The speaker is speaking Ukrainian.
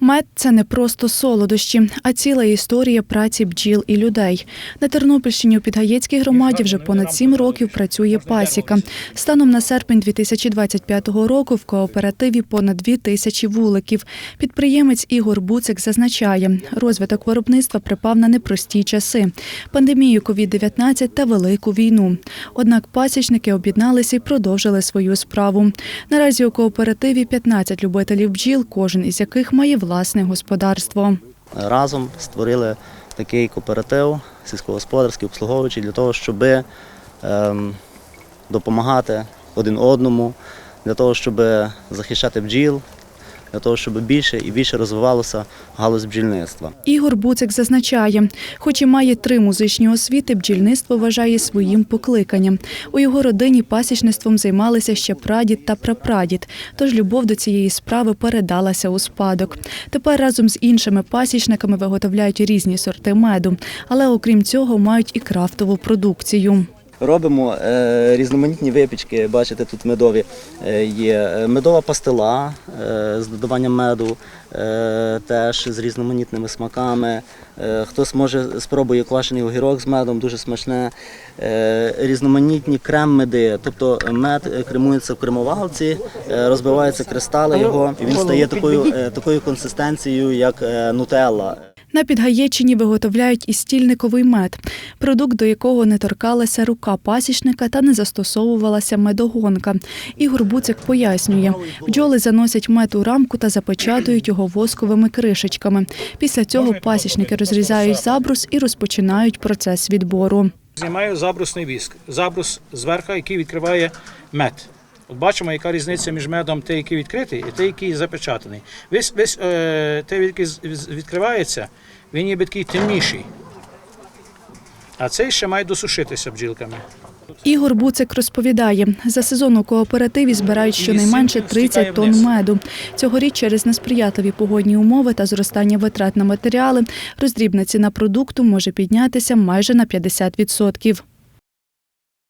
Мед це не просто солодощі, а ціла історія праці бджіл і людей. На Тернопільщині у Підгаєцькій громаді вже понад сім років працює пасіка. Станом на серпень 2025 року в кооперативі понад дві тисячі вуликів. Підприємець Ігор Буцик зазначає, розвиток виробництва припав на непрості часи, пандемію COVID-19 та велику війну. Однак пасічники об'єдналися і продовжили свою справу. Наразі у кооперативі 15 любителів бджіл, кожен із яких має власне господарство. разом створили такий кооператив сільськогосподарський, обслуговуючий для того, щоб ем, допомагати один одному, для того, щоб захищати бджіл, для того, щоб більше і більше розвивалося галузь бджільництва. Ігор Буцик зазначає, хоч і має три музичні освіти, бджільництво вважає своїм покликанням. У його родині пасічництвом займалися ще прадід та прапрадід, тож любов до цієї справи передалася у спадок. Тепер разом з іншими пасічниками виготовляють різні сорти меду, але окрім цього мають і крафтову продукцію. Робимо е, різноманітні випічки, бачите, тут медові е, є Е, медова пастила з додаванням меду, теж з різноманітними смаками. Хтось може спробує квашений огірок з медом, дуже смачне. Різноманітні крем-меди, тобто мед кремується в кремувалці, е, розбиваються кристали його, і він стає такою, такою консистенцією, як нутелла. На Підгаєччині виготовляють і стільниковий мед, продукт, до якого не торкалася рука пасічника та не застосовувалася медогонка. Ігор Буцик пояснює, бджоли заносять мед у рамку та запечатують його восковими кришечками. Після цього пасічники розрізають забрус і розпочинають процес відбору. Знімаю забрусний віск. Забрус зверху, який відкриває мед. От бачимо, яка різниця між медом, той, який відкритий, і той, який запечатаний. Весь, весь е, той, який відкривається, він ніби такий темніший. А цей ще має досушитися бджілками. Ігор Буцик розповідає, за сезон у кооперативі збирають щонайменше 30 тонн меду. Цьогоріч через несприятливі погодні умови та зростання витрат на матеріали роздрібна ціна продукту може піднятися майже на 50%.